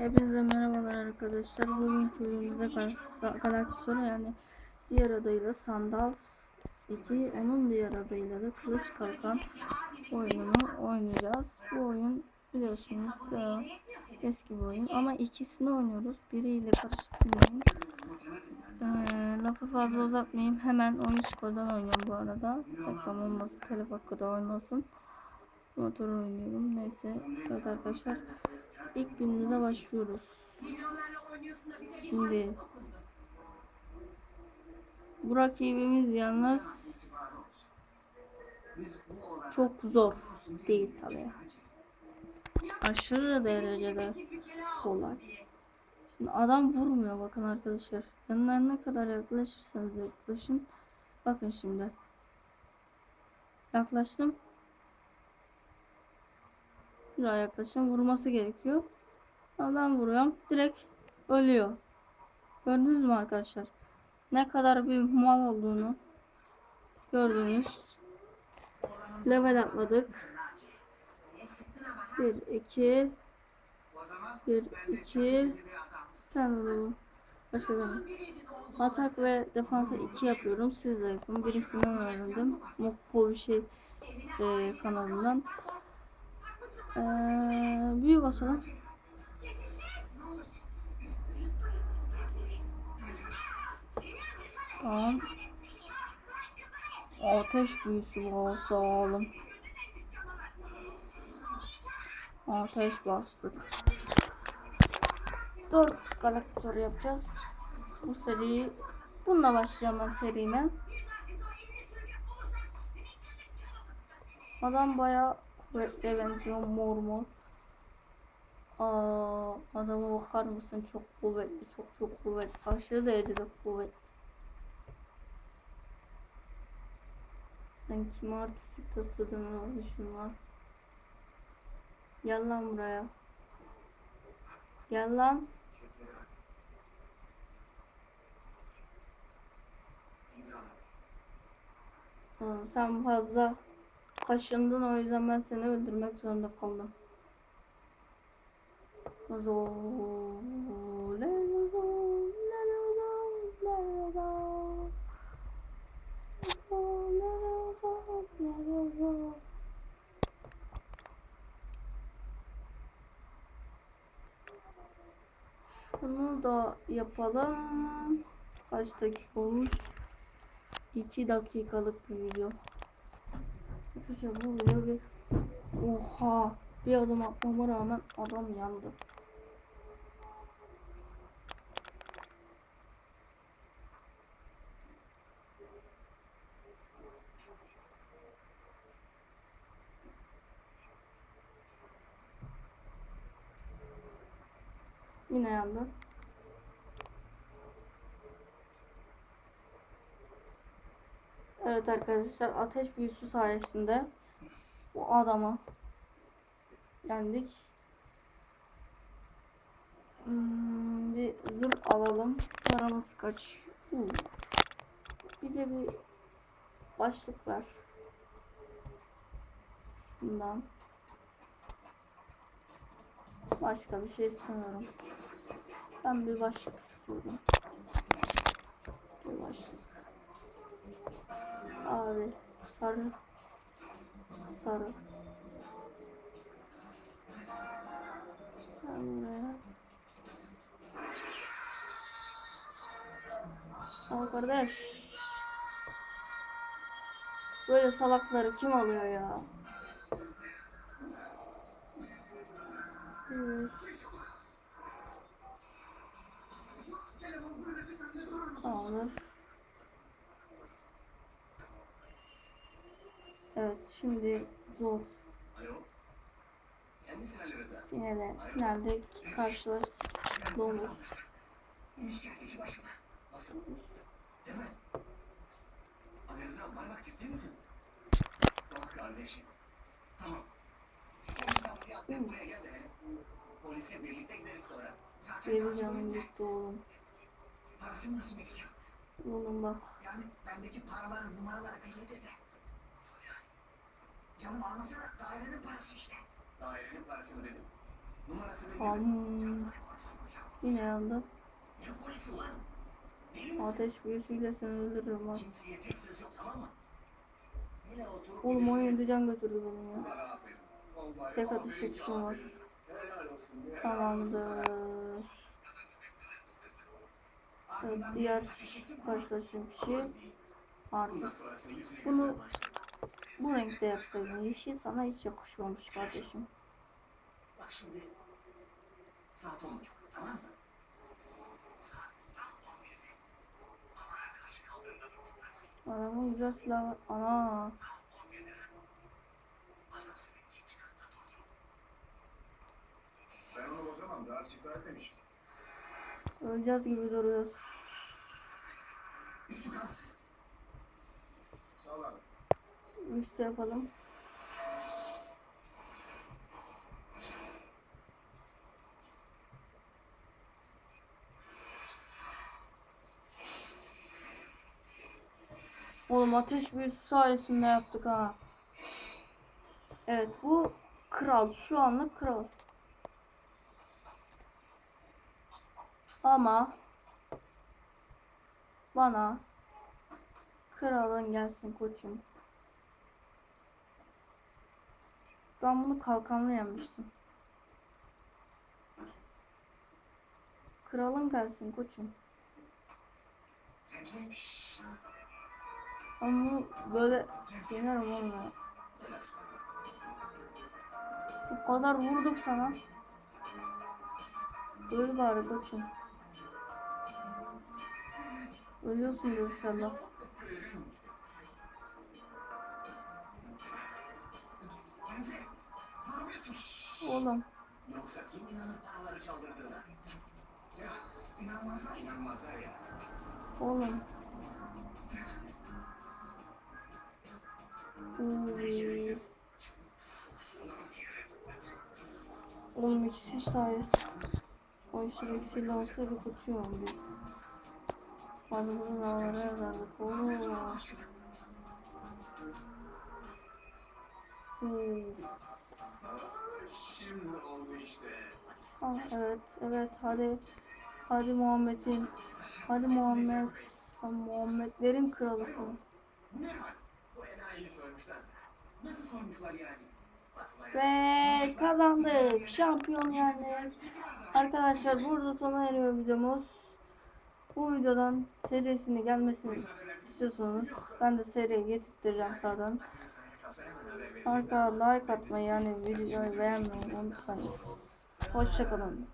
Hepinize merhabalar arkadaşlar. Bugün videomuzda Galactor yani diğer adıyla Sandal 2 onun diğer adıyla da Kılıç Kalkan oyununu oynayacağız. Bu oyun biliyorsunuz eski bir oyun ama ikisini oynuyoruz. Biriyle karıştırmayın. Ee, lafı fazla uzatmayayım. Hemen oyun skordan oynuyorum bu arada. Reklam olmasın, telef hakkı da olmasın. Motor oynuyorum. Neyse. Evet arkadaşlar. İlk günümüze başlıyoruz. Şimdi bu rakibimiz yalnız çok zor değil tabii. Aşırı derecede kolay. Şimdi adam vurmuyor bakın arkadaşlar. Yanlarına kadar yaklaşırsanız yaklaşın. Bakın şimdi. Yaklaştım. Biraz yaklaşım vurması gerekiyor. Ben vuruyorum. Direkt ölüyor. Gördünüz mü arkadaşlar? Ne kadar bir mal olduğunu gördünüz. Level atladık. 1 2 1 2 tane de bu. Başka benim. Atak ve defansa 2 yapıyorum. Siz de yapın. Birisinden öğrendim. Mokko bir şey e, kanalından. Ee, büyü basalım. Tamam. Ateş büyüsü basalım. Ateş bastık. Dört galaktör yapacağız. Bu seriyi bununla başlayacağım ben serime. Adam bayağı kuvvetli benziyor mor mor. Aa, adama bakar mısın? Çok kuvvetli, çok çok kuvvetli. Aşırı derecede kuvvetli. Sen kim artistik tasladın orada şunlar. Gel lan buraya. Gel lan. Oğlum sen fazla kaşındın o yüzden ben seni öldürmek zorunda kaldım. Şunu da yapalım. Kaç dakika olmuş? 2 dakikalık bir video. Arkadaşlar bu video bir Oha bir adım atmama rağmen adam yandı. Yine yandı. Evet arkadaşlar ateş büyüsü sayesinde bu adamı yendik. Hmm, bir zırh alalım. Paramız kaç? Hmm. Bize bir başlık ver. Şundan. Başka bir şey istemiyorum. Ben bir başlık istiyorum. Bir başlık. Abi sarı. Sarı. Ben buraya. Sağ kardeş. Böyle salakları kim alıyor ya? Evet. Tamamdır. Şimdi zor. Finale, finalde karşılaştık. Domuz. Tamam. Polise birlikte gideriz Geri canım gitti oğlum. Oğlum bak. Yani bendeki paraları numaraları belli de. Canım anlasana dairenin parası işte. Dairenin parasını dedim. Numarası belli. Am. Yine yandı. Ne polisi lan? Deli misin? Ateş büyüsüyle seni öldürürüm bak. Kimseye tek söz yok tamam mı? Yine oturup Oğlum o yedi can götürdü beni ya. Bana aferin. Vallahi Tek aferin, atış yapışım var. aferin. Helal olsun, helal olsun sana. Tamamdır. Evet, diğer karşılaştığım kişi artist. Bunu bu renkte yapsaydın yeşil sana hiç yakışmamış kardeşim. Bak şimdi saat on buçuk tamam mı? Adamın güzel silahı var. Ana. Ben onu bozamam. Daha siftah etmemiş. Öleceğiz gibi duruyoruz. Sağ ol abi. Üste yapalım. Oğlum ateş büyüsü sayesinde yaptık ha. Evet bu kral. Şu anlık kral. Ama bana kralın gelsin koçum. Ben bunu kalkanlı yenmiştim. Kralın gelsin koçum. Ben bunu böyle yenerim ya. Bu kadar vurduk sana. Öl bari koçum. Ölüyorsundur inşallah. Oğlum. Yoksa kim inanır paraları çaldırdığına? Ya inanmazlar inanmazlar ya. Oğlum. Uy. Oğlum ikisi sayesinde. O işin eksiğiyle olsaydı uçuyorum biz. Adımızın ağları yazardık. Oo. Uy. Şimdi oldu işte. Ah, evet, evet, hadi. Hadi Muhammed'in. Hadi Muhammed. Sen Muhammedlerin kralısın. Ne var? Bu enayiyi sormuşlar. Nasıl sormuşlar yani? Ve kazandık. Şampiyon yani. Arkadaşlar burada sona eriyor videomuz. Bu videodan serisini gelmesini istiyorsanız ben de seriye getirttireceğim sağdan. Arka like atmayı yani videoyu beğenmeyi unutmayın. Hoşçakalın.